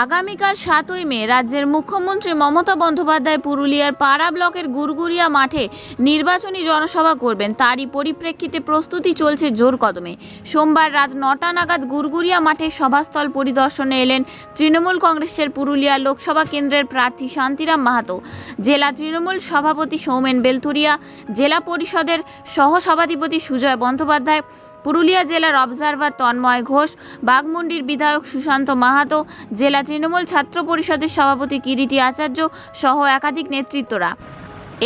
আগামীকাল সাতই মে রাজ্যের মুখ্যমন্ত্রী মমতা বন্দ্যোপাধ্যায় পুরুলিয়ার পাড়া ব্লকের গুরগুরিয়া মাঠে নির্বাচনী জনসভা করবেন। তারই পরিপ্রেক্ষিতে প্রস্তুতি চলছে জোর কদমে। সোমবার রাত নটা নাগাদ গুরগুরিয়া মাঠে সভাস্থল পরিদর্শনে এলেন তৃণমূল কংগ্রেসের পুরুলিয়া লোকসভা কেন্দ্রের প্রার্থী শান্তিরাম মাহাতো। জেলা তৃণমূল সভাপতি সৌমেন বেলথুরিয়া, জেলা পরিষদের সহসভাধিপতি সুজয় বন্দ্যোপাধ্যায় পুরুলিয়া জেলার অবজারভার তন্ময় ঘোষ, বাঘমুন্ডির বিধায়ক সুশান্ত মাহাতো, জেলা তৃণমূল ছাত্র পরিষদের সভাপতি কিরিটি আচার্য সহ একাধিক নেতৃত্বরা।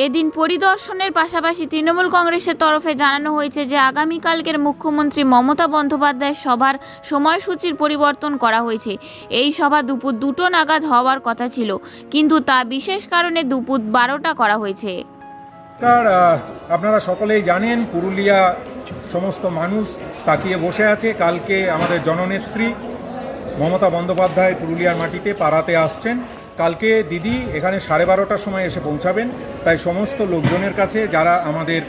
এদিন পরিদর্শনের পাশাপাশি তৃণমূল কংগ্রেসের তরফে জানানো হয়েছে যে, আগামীকালকের মুখ্যমন্ত্রী মমতা বন্দ্যোপাধ্যায় সভার সময়সূচির পরিবর্তন করা হয়েছে। এই সভা দুপুর দুটো নাগাদ হওয়ার কথা ছিল, কিন্তু তা বিশেষ কারণে দুপুর বারোটা করা হয়েছে। আপনারা সকলেই জানেন পুরুলিয়া সমস্ত মানুষ তাকিয়ে বসে আছে। কালকে আমাদের জননেত্রী মমতা বন্দ্যোপাধ্যায় পুরুলিয়ার মাটিতে পাড়াতে আসছেন। কালকে দিদি এখানে সাড়ে বারোটার সময় এসে পৌঁছাবেন। তাই সমস্ত লোকজনের কাছে যারা আমাদের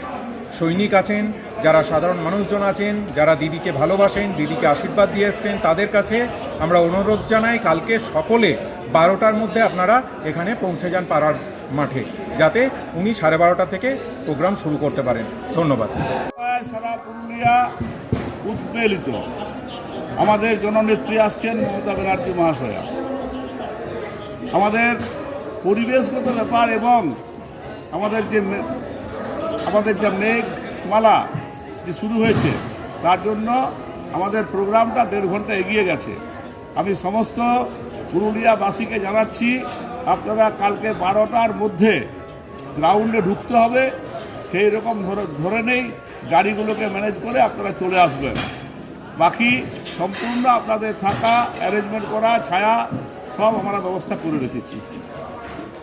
সৈনিক আছেন, যারা সাধারণ মানুষজন আছেন, যারা দিদিকে ভালোবাসেন, দিদিকে আশীর্বাদ দিয়ে এসছেন, তাদের কাছে আমরা অনুরোধ জানাই কালকে সকলে বারোটার মধ্যে আপনারা এখানে পৌঁছে যান পাড়ার মাঠে, যাতে উনি সাড়ে বারোটা থেকে প্রোগ্রাম শুরু করতে পারেন। ধন্যবাদ। প্রায় সারা পুরুলিয়া উদ্বেলিত। আমাদের জননেত্রী আসছেন মমতা ব্যানার্জি মহাশয়া। আমাদের পরিবেশগত ব্যাপার এবং আমাদের যে আমাদের যে মেঘমালা যে শুরু হয়েছে, তার জন্য আমাদের প্রোগ্রামটা দেড় ঘণ্টা এগিয়ে গেছে। আমি সমস্ত পুরুলিয়াবাসীকে জানাচ্ছি, আপনারা কালকে বারোটার মধ্যে গ্রাউন্ডে ঢুকতে হবে। সেই রকম ধরে নেই। গাড়িগুলোকে ম্যানেজ করে আপনারা চলে আসবেন। বাকি সম্পূর্ণ আপনাদের থাকা অ্যারেঞ্জমেন্ট করা, ছায়া, সব আমরা ব্যবস্থা করে রেখেছি।